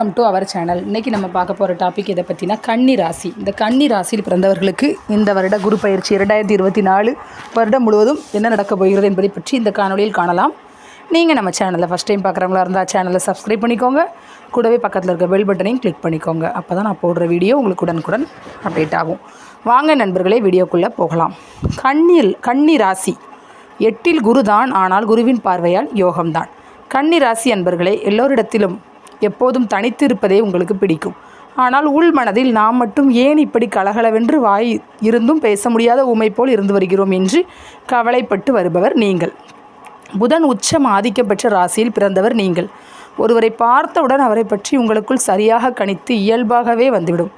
Welcome to our channel இன்றைக்கி நம்ம பார்க்க போகிற டாபிக் இதை பற்றினா கன்னி ராசி. இந்த கன்னி ராசியில் பிறந்தவர்களுக்கு இந்த வருட குரு பயிற்சி இரண்டாயிரத்தி இருபத்தி நாலு வருடம் முழுவதும் என்ன நடக்கப் போகிறது என்பதை பற்றி இந்த காணொளியில் காணலாம். நீங்கள் நம்ம சேனலில் ஃபஸ்ட் டைம் பார்க்குறவங்களா இருந்தால் சேனலை சப்ஸ்கிரைப் பண்ணிக்கோங்க. கூடவே பக்கத்தில் இருக்க பெல் பட்டனையும் கிளிக் பண்ணிக்கோங்க. அப்போ தான் நான் போடுற வீடியோ உங்களுக்கு உடனுக்குடன் அப்டேட் ஆகும். வாங்க நண்பர்களே வீடியோக்குள்ளே போகலாம். கண்ணில் கன்னி ராசி. எட்டில் குரு தான் ஆனால் குருவின் பார்வையால் யோகம்தான். கன்னி ராசி அன்பர்களே எல்லோரிடத்திலும் எப்போதும் தனித்து இருப்பதே உங்களுக்கு பிடிக்கும். ஆனால் உள் மனதில் நாம் மட்டும் ஏன் இப்படி கலகலவென்று வாய் இருந்தும் பேச முடியாத உமை போல் இருந்து வருகிறோம் என்று கவலைப்பட்டு வருபவர் நீங்கள். புதன் உச்சம் ஆதிக்கம் பெற்ற ராசியில் பிறந்தவர் நீங்கள். ஒருவரை பார்த்தவுடன் அவரை பற்றி உங்களுக்குள் சரியாக கணித்து இயல்பாகவே வந்துவிடும்.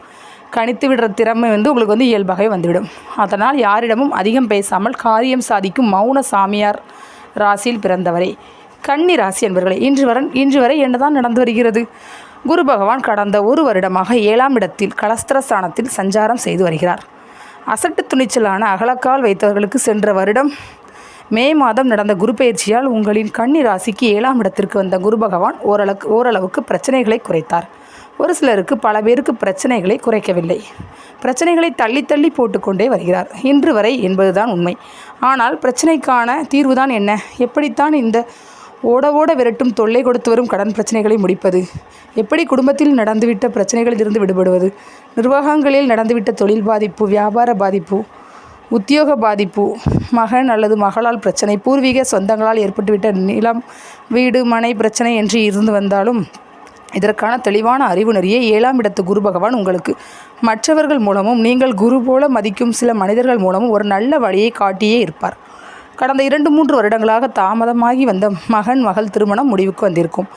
கணித்து விடுற திறமை வந்து உங்களுக்கு வந்து இயல்பாகவே வந்துவிடும். அதனால் யாரிடமும் அதிகம் பேசாமல் காரியம் சாதிக்கும் மௌன சாமியார் ராசியில் பிறந்தவரே. கன்னி ராசி என்பவர்களே இன்று வர இன்று வரை என்னதான் நடந்து வருகிறது? குரு பகவான் கடந்த ஒரு வருடமாக ஏழாம் இடத்தில் கலஸ்திரஸ்தானத்தில் சஞ்சாரம் செய்து வருகிறார். அசட்டு துணிச்சலான அகலக்கால் வைத்தவர்களுக்கு சென்ற வருடம் மே மாதம் நடந்த குரு பயிற்சியால் உங்களின் கன்னி ராசிக்கு ஏழாம் இடத்திற்கு வந்த குரு பகவான் ஓரளவுக்கு ஓரளவுக்கு பிரச்சனைகளை குறைத்தார். ஒரு சிலருக்கு பல பேருக்கு பிரச்சனைகளை குறைக்கவில்லை. பிரச்சனைகளை தள்ளி தள்ளி போட்டுக்கொண்டே வருகிறார். இன்று வரை என்பதுதான் உண்மை. ஆனால் பிரச்சனைக்கான தீர்வுதான் என்ன? எப்படித்தான் இந்த ஓட ஓட விரட்டும் தொல்லை கொடுத்து வரும் கடன் பிரச்சனைகளை முடிப்பது. எப்படி குடும்பத்தில் நடந்துவிட்ட பிரச்சனைகளில் இருந்து விடுபடுவது? நிர்வாகங்களில் நடந்துவிட்ட தொழில் பாதிப்பு வியாபார பாதிப்பு உத்தியோக பாதிப்பு மகன் அல்லது மகளால் பிரச்சனை பூர்வீக சொந்தங்களால் ஏற்பட்டுவிட்ட நிலம் வீடு மனை பிரச்சனை என்று இருந்து வந்தாலும் இதற்கான தெளிவான அறிவு நெறியை ஏழாம் இடத்து குரு பகவான் உங்களுக்கு. மற்றவர்கள் மூலமும் நீங்கள் குரு போல மதிக்கும் சில மனிதர்கள் மூலமும் ஒரு நல்ல வழியை காட்டியே இருப்பார். கடந்த இரண்டு மூன்று வருடங்களாக தாமதமாகி வந்த மகன் மகள் திருமணம் முடிவுக்கு வந்திருக்கும்.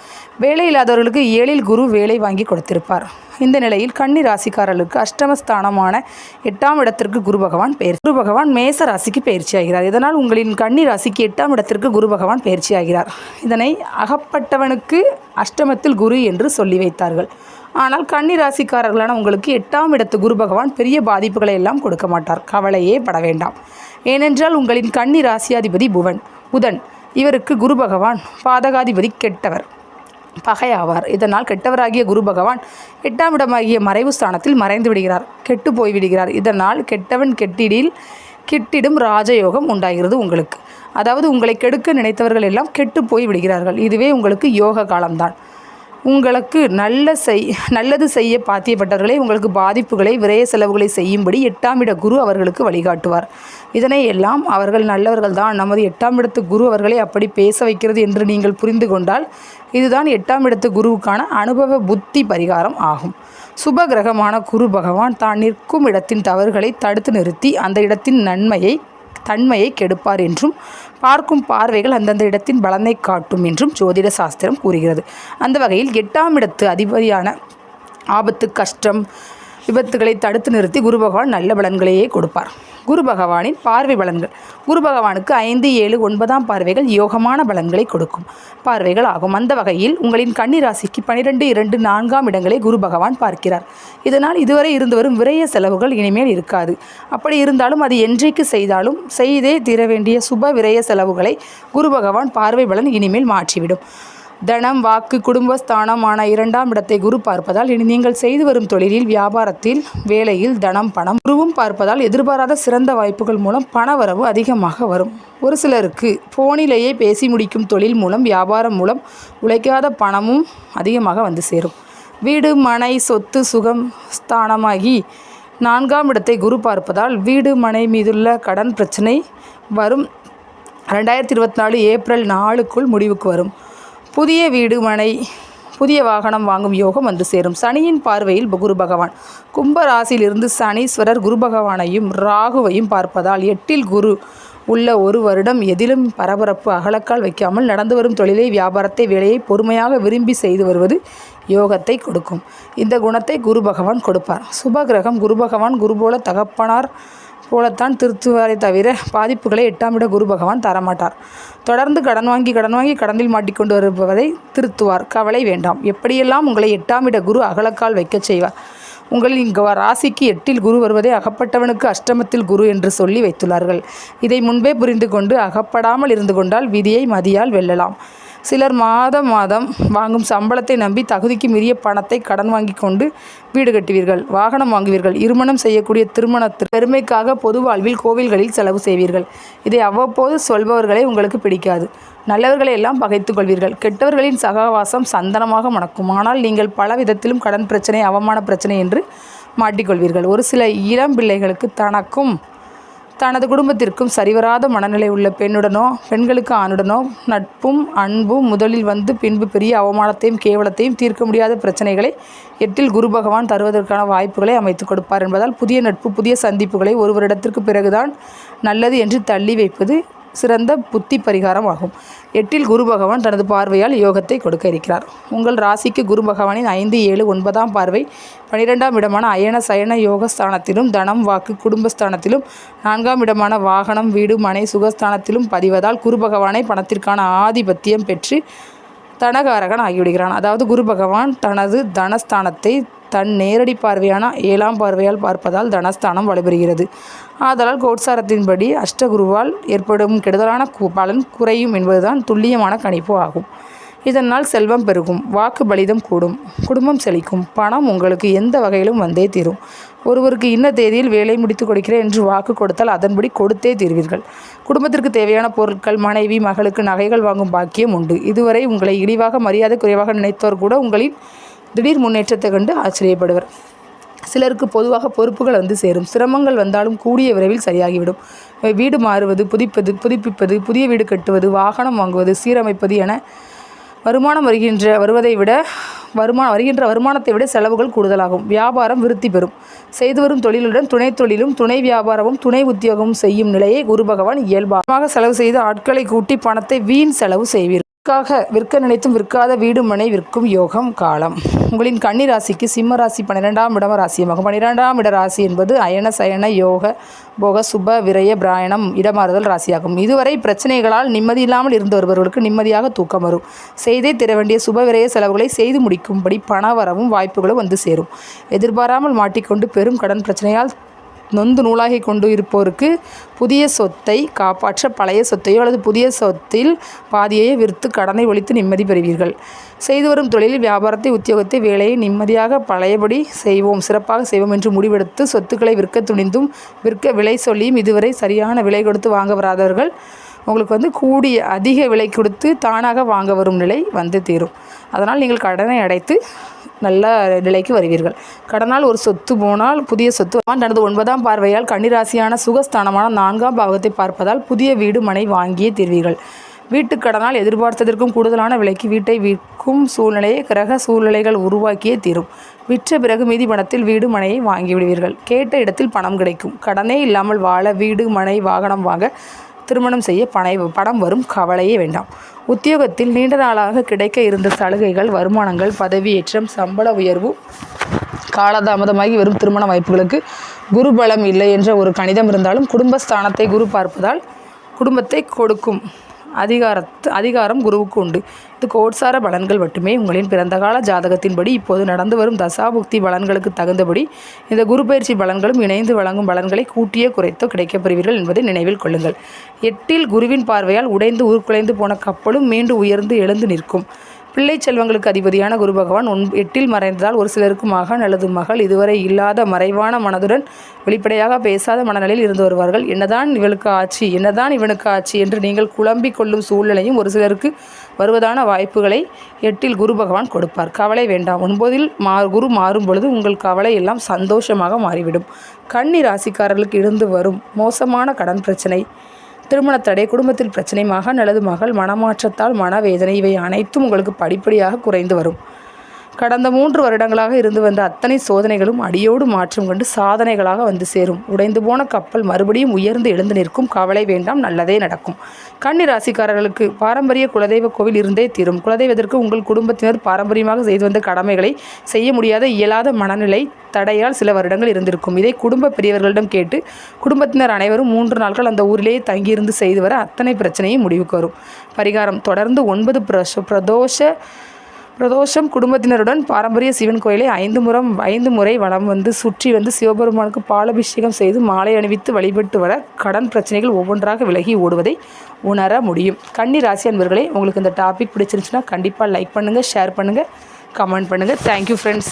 வேலை இல்லாதவர்களுக்கு ஏழில் குரு வேலை வாங்கி கொடுத்திருப்பார். இந்த நிலையில் கன்னி ராசிக்காரர்களுக்கு அஷ்டமஸ்தானமான எட்டாம் இடத்திற்கு குரு பகவான் பெயர் குரு பகவான் மேச ராசிக்கு பயிற்சி ஆகிறார். இதனால் உங்களின் கன்னி ராசிக்கு எட்டாம் இடத்திற்கு குரு பகவான் பயிற்சி ஆகிறார். இதனை அகப்பட்டவனுக்கு அஷ்டமத்தில் குரு என்று சொல்லி வைத்தார்கள். ஆனால் கன்னி ராசிக்காரர்களான உங்களுக்கு எட்டாம் இடத்து குரு பகவான் பெரிய பாதிப்புகளை எல்லாம் கொடுக்க மாட்டார். கவலையே பட வேண்டாம். ஏனென்றால் உங்களின் கன்னி ராசியாதிபதி புவன் புதன் இவருக்கு குரு பகவான் பாதகாதிபதி கெட்டவர். பகையாவார். இதனால் கெட்டவராகிய குரு பகவான் எட்டாம் இடமாகிய மறைவு ஸ்தானத்தில் மறைந்து விடுகிறார். கெட்டு போய் விடுகிறார். இதனால் கெட்டவன் கெட்டிடில் கிட்டிடும் ராஜயோகம் உண்டாகிறது உங்களுக்கு. அதாவது உங்களை கெடுக்க நினைத்தவர்கள் எல்லாம் கெட்டு போய் விடுகிறார்கள். இதுவே உங்களுக்கு யோக காலம்தான். உங்களுக்கு நல்ல செய் நல்லது செய்ய பாத்தியப்பட்டவர்களை உங்களுக்கு பாதிப்புகளை விரய செலவுகளை செய்யும்படி எட்டாம் இட குரு அவர்களுக்கு வழிகாட்டுவார். இதனை எல்லாம் அவர்கள் நல்லவர்கள் தான். நமது எட்டாம் இடத்து குரு அவர்களை அப்படி பேச வைக்கிறது என்று நீங்கள் புரிந்து கொண்டால் இதுதான் எட்டாம் இடத்து குருவுக்கான அனுபவ புத்தி பரிகாரம் ஆகும். சுப கிரகமான குரு பகவான் தான் நிற்கும் இடத்தின் தவறுகளை தடுத்து நிறுத்தி அந்த இடத்தின் நன்மையை தன்மையை கெடுப்பார் என்றும் பார்க்கும் பார்வைகள் அந்தந்த இடத்தின் பலனை காட்டும் என்றும் ஜோதிட சாஸ்திரம் கூறுகிறது. அந்த வகையில் எட்டாம் இடத்து அதிபதியான ஆபத்து கஷ்டம் விபத்துகளை தடுத்து நிறுத்தி குரு பகவான் நல்ல பலன்களையே கொடுப்பார். குரு பகவானின் பார்வை பலன்கள். குரு பகவானுக்கு ஐந்து ஏழு ஒன்பதாம் பார்வைகள் யோகமான பலன்களை கொடுக்கும். பார்வைகள் ஆகும் அந்த வகையில் உங்களின் கன்னி ராசிக்கு பனிரெண்டு இரண்டு நான்காம் இடங்களை குரு பகவான் பார்க்கிறார். இதனால் இதுவரை இருந்து வரும் விரய செலவுகள் இனிமேல் இருக்காது. அப்படி இருந்தாலும் அது என்றைக்கு செய்தாலும் செய்தே தீர வேண்டிய சுப விரய செலவுகளை குரு பகவான் பார்வை பலன் இனிமேல் மாற்றிவிடும். தனம் வாக்கு குடும்பஸ்தானமான இரண்டாம் இடத்தை குரு பார்ப்பதால் இனி நீங்கள் செய்து வரும் தொழிலில் வியாபாரத்தில் வேலையில் தனம் பணம் குருவும் பார்ப்பதால் எதிர்பாராத சிறந்த வாய்ப்புகள் மூலம் பணவரவு அதிகமாக வரும். ஒரு சிலருக்கு போனிலேயே பேசி முடிக்கும் தொழில் மூலம் வியாபாரம் மூலம் உழைக்காத பணமும் அதிகமாக வந்து சேரும். வீடு மனை சொத்து சுகம் ஸ்தானமாகி நான்காம் இடத்தை குரு பார்ப்பதால் வீடு மனை மீதுள்ள கடன் பிரச்சனை வரும். ரெண்டாயிரத்தி இருபத்தி நாலு ஏப்ரல் நாலுக்குள் முடிவுக்கு வரும். புதிய வீடு மனை புதிய வாகனம் வாங்கும் யோகம் வந்து சேரும். சனியின் பார்வையில் குரு பகவான். கும்ப ராசியிலிருந்து சனீஸ்வரர் குரு பகவானையும் ராகுவையும் பார்ப்பதால் எட்டில் குரு உள்ள ஒரு வருடம் எதிலும் பரபரப்பு அகலக்கால் வைக்காமல் நடந்து வரும் தொழிலை வியாபாரத்தை வேலையை பொறுமையாக விரும்பி செய்து வருவது யோகத்தை கொடுக்கும். இந்த குணத்தை குரு பகவான் கொடுப்பார். சுப கிரகம் குரு பகவான் குரு போல தகப்பனார் போலத்தான் திருத்துவாரை தவிர பாதிப்புகளை எட்டாம் இட குரு பகவான் தரமாட்டார். தொடர்ந்து கடன் வாங்கி கடன் வாங்கி கடனில் மாட்டிக்கொண்டு வருபவரை திருத்துவார். கவலை வேண்டாம். எப்படியெல்லாம் உங்களை எட்டாம் இட குரு அகலக்கால் வைக்கச் செய்வார்? உங்களின் இங்கு ராசிக்கு எட்டில் குரு வருவதை அகப்பட்டவனுக்கு அஷ்டமத்தில் குரு என்று சொல்லி வைத்துள்ளார்கள். இதை முன்பே புரிந்து கொண்டு அகப்படாமல் இருந்து கொண்டால் விதியை மதியால் வெல்லலாம். சிலர் மாதம் மாதம் வாங்கும் சம்பளத்தை நம்பி தகுதிக்கு மீறிய பணத்தை கடன் வாங்கி கொண்டு வீடு கட்டுவீர்கள். வாகனம் வாங்குவீர்கள். இருமணம் செய்யக்கூடிய திருமணத்திற்கு பெருமைக்காக பொது வாழ்வில் கோவில்களில் செலவு செய்வீர்கள். இதை அவ்வப்போது சொல்பவர்களே உங்களுக்கு பிடிக்காது. நல்லவர்களை எல்லாம் பகைத்துக் கொள்வீர்கள். கெட்டவர்களின் சகவாசம் சந்தனமாக மணக்கும். ஆனால் நீங்கள் பல விதத்திலும் கடன் பிரச்சனை அவமான பிரச்சனை என்று மாட்டிக்கொள்வீர்கள் ஒரு சில இளம் பிள்ளைகளுக்கு தனக்கும் தனது குடும்பத்திற்கும் சரிவராத மனநிலை உள்ள பெண்ணுடனோ பெண்களுக்கு ஆணுடனோ நட்பும் அன்பும் முதலில் வந்து பின்பு பெரிய அவமானத்தையும் கேவலத்தையும் தீர்க்க முடியாத பிரச்சனைகளை எட்டில் குரு பகவான் தருவதற்கான வாய்ப்புகளை அமைத்துக் கொடுப்பார் என்பதால் புதிய நட்பு புதிய சந்திப்புகளை ஒருவரிடத்திற்கு பிறகுதான் நல்லது என்று தள்ளி வைப்பது சிறந்த புத்தி பரிகாரம் ஆகும் எட்டில் குரு பகவான் தனது பார்வையால் யோகத்தை கொடுக்க இருக்கிறார். உங்கள் ராசிக்கு குரு பகவானின் ஐந்து ஏழு ஒன்பதாம் பார்வை பனிரெண்டாம் இடமான அயன சயன யோகஸ்தானத்திலும் தனம் வாக்கு குடும்பஸ்தானத்திலும் நான்காம் இடமான வாகனம் வீடு மனை சுகஸ்தானத்திலும் பதிவதால் குரு பகவானை பணத்திற்கான ஆதிபத்தியம் பெற்று தனகாரகன் ஆகிவிடுகிறான். அதாவது குரு பகவான் தனது தனஸ்தானத்தை தன் நேரடி பார்வையான ஏழாம் பார்வையால் பார்ப்பதால் தனஸ்தானம் வலுபெறுகிறது. ஆதலால் கோட்சாரத்தின்படி அஷ்டகுருவால் ஏற்படும் கெடுதலான கு- பலன் குறையும் என்பதுதான் துல்லியமான கணிப்பு ஆகும். இதனால் செல்வம் பெருகும் வாக்கு பலிதம் கூடும் குடும்பம் செழிக்கும் பணம் உங்களுக்கு எந்த வகையிலும் வந்தே தீரும். ஒருவருக்கு இன்ன தேதியில் வேலை முடித்து கொடுக்கிறேன் என்று வாக்கு கொடுத்தால் அதன்படி கொடுத்தே தீர்வீர்கள். குடும்பத்திற்கு தேவையான பொருட்கள் மனைவி மகளுக்கு நகைகள் வாங்கும் பாக்கியம் உண்டு. இதுவரை உங்களை இழிவாக மரியாதை குறைவாக நினைத்தோர் கூட உங்களின் திடீர் முன்னேற்றத்தை கண்டு ஆச்சரியப்படுவர். சிலருக்கு பொதுவாக பொறுப்புகள் வந்து சேரும். சிரமங்கள் வந்தாலும் கூடிய விரைவில் சரியாகிவிடும். வீடு மாறுவது புதிப்பது புதுப்பிப்பது புதிய வீடு கட்டுவது வாகனம் வாங்குவது சீரமைப்பது என வருமானம் வருகின்ற வருவதை விட வருமானம் வருகின்ற வருமானத்தை விட செலவுகள் கூடுதலாகும். வியாபாரம் விருத்தி பெறும். செய்து வரும் தொழிலுடன் துணை தொழிலும் துணை வியாபாரமும் துணை உத்தியோகமும் செய்யும் நிலையை குரு பகவான் இயல்பாக செலவு செய்து ஆட்களை கூட்டி பணத்தை வீண் செலவு செய்வீர். விற்காக விற்க நினைத்தும் விற்காத வீடு மனை விற்கும் யோகம் காலம். உங்களின் கன்னி ராசிக்கு சிம்ம ராசி பன்னிரெண்டாம் இடம ராசியமாகும். பன்னிரெண்டாம் இட ராசி என்பது அயன சயன யோக போக சுப விரய பிராயணம் இடமாறுதல் ராசியாகும். இதுவரை பிரச்சனைகளால் நிம்மதி இல்லாமல் இருந்து வருபவர்களுக்கு நிம்மதியாக தூக்கம் வரும். செய்தே தர வேண்டிய சுப விரய செலவுகளை செய்து முடிக்கும்படி பண வரவும் வாய்ப்புகளும் வந்து சேரும். எதிர்பாராமல் மாட்டிக்கொண்டு பெரும் கடன் பிரச்சனையால் நொந்து நூலாகி கொண்டு இருப்போருக்கு புதிய சொத்தை காப்பாற்ற பழைய சொத்தையோ அல்லது புதிய சொத்தில் பாதியையோ விற்று கடனை ஒழித்து நிம்மதி பெறுவீர்கள். செய்து வரும் தொழிலில் வியாபாரத்தை உத்தியோகத்தை வேலையை நிம்மதியாக பழையபடி செய்வோம். சிறப்பாக செய்வோம் என்று முடிவெடுத்து சொத்துக்களை விற்க துணிந்தும் விற்க விலை சொல்லியும் இதுவரை சரியான விலை கொடுத்து வாங்க வராதவர்கள் உங்களுக்கு வந்து கூடிய அதிக விலை கொடுத்து தானாக வாங்க வரும் நிலை வந்து தீரும். அதனால் நீங்கள் கடனை அடைத்து நல்ல நிலைக்கு வருவீர்கள். கடனால் ஒரு சொத்து போனால் புதிய சொத்து தனது ஒன்பதாம் பார்வையால் கன்னிராசியான சுகஸ்தானமான நான்காம் பாகத்தை பார்ப்பதால் புதிய வீடு மனை வாங்கியே தீர்வீர்கள். வீட்டுக் கடனால் எதிர்பார்த்ததற்கும் கூடுதலான விலைக்கு வீட்டை விற்கும் சூழ்நிலையை கிரக சூழ்நிலைகள் உருவாக்கியே தீரும். விற்ற பிறகு மீதி பணத்தில் வீடு மனையை வாங்கி விடுவீர்கள் கேட்ட இடத்தில் பணம் கிடைக்கும். கடனே இல்லாமல் வாழ வீடு மனை வாகனம் வாங்க திருமணம் செய்ய பணை பணம் வரும் கவலையே வேண்டாம். உத்தியோகத்தில் நீண்ட நாளாக கிடைக்க இருந்த சலுகைகள் வருமானங்கள் பதவியேற்றம் சம்பள உயர்வு காலதாமதமாகி வரும் திருமண வாய்ப்புகளுக்கு குரு பலம் இல்லை என்ற ஒரு கணிதம் இருந்தாலும் குடும்பஸ்தானத்தை குரு பார்ப்பதால் குடும்பத்தை கொடுக்கும். அதிகாரத் அதிகாரம் குருவுக்கு உண்டு. இது கோட்சார பலன்கள் மட்டுமே. உங்களின் பிறந்தகால ஜாதகத்தின்படி இப்போது நடந்து வரும் தசாபுக்தி பலன்களுக்கு தகுந்தபடி இந்த குரு பயிற்சி பலன்களும் இணைந்து வழங்கும் பலன்களை கூட்டியே குறைத்தோ கிடைக்கப்பெறுவீர்கள் என்பதை நினைவில் கொள்ளுங்கள். எட்டில் குருவின் பார்வையால் உடைந்து உருக்குலைந்து போன கப்பலும் மீண்டு உயர்ந்து எழுந்து நிற்கும். பிள்ளை செல்வங்களுக்கு அதிபதியான குரு பகவான் ஒன் எட்டில் மறைந்ததால் ஒரு சிலருக்கு மகன் அல்லது மகள் இதுவரை இல்லாத மறைவான மனதுடன் வெளிப்படையாக பேசாத மனநிலையில் இருந்து வருவார்கள். என்னதான் இவளுக்கு ஆட்சி என்னதான் இவனுக்கு ஆட்சி என்று நீங்கள் குழம்பிக் கொள்ளும் சூழ்நிலையும் ஒரு சிலருக்கு வருவதான வாய்ப்புகளை எட்டில் குரு பகவான் கொடுப்பார். கவலை வேண்டாம். ஒன்பதில் மா குரு மாறும் பொழுது உங்கள் கவலை எல்லாம் சந்தோஷமாக மாறிவிடும். கன்னி ராசிக்காரர்களுக்கு இருந்து வரும் மோசமான கடன் பிரச்சனை. திருமணத்தடை குடும்பத்தில் பிரச்சனை மகன் அல்லது மகள் மனமாற்றத்தால் மனவேதனை இவை அனைத்தும் உங்களுக்கு படிப்படியாக குறைந்து வரும். கடந்த மூன்று வருடங்களாக இருந்து வந்த அத்தனை சோதனைகளும் அடியோடு மாற்றம் கண்டு சாதனைகளாக வந்து சேரும். உடைந்து போன கப்பல் மறுபடியும் உயர்ந்து எழுந்து நிற்கும். கவலை வேண்டாம் நல்லதே நடக்கும். கன்னி ராசிக்காரர்களுக்கு பாரம்பரிய குலதெய்வ கோவில் இருந்தே தீரும். குலதெய்வத்திற்கு உங்கள் குடும்பத்தினர் பாரம்பரியமாக செய்து வந்த கடமைகளை செய்ய முடியாத இயலாத மனநிலை தடையால் சில வருடங்கள் இருந்திருக்கும். இதை குடும்ப பெரியவர்களிடம் கேட்டு குடும்பத்தினர் அனைவரும் மூன்று நாட்கள் அந்த ஊரிலேயே தங்கியிருந்து செய்து வர அத்தனை பிரச்சனையும் முடிவுக்கு வரும். பரிகாரம் தொடர்ந்து ஒன்பது பிரச பிரதோஷ பிரதோஷம் குடும்பத்தினருடன் பாரம்பரிய சிவன் கோயிலை ஐந்து முறம் ஐந்து முறை வளம் வந்து சுற்றி வந்து சிவபெருமானுக்கு பாலபிஷேகம் செய்து மாலை அணிவித்து வழிபட்டு வர கடன் பிரச்சனைகள் ஒவ்வொன்றாக விலகி ஓடுவதை உணர முடியும். கன்னி ராசி அன்பர்களே உங்களுக்கு இந்த டாபிக் பிடிச்சிருந்துச்சுன்னா கண்டிப்பாக லைக் பண்ணுங்கள் ஷேர் பண்ணுங்கள் கமெண்ட் பண்ணுங்கள் தேங்க்யூ ஃப்ரெண்ட்ஸ்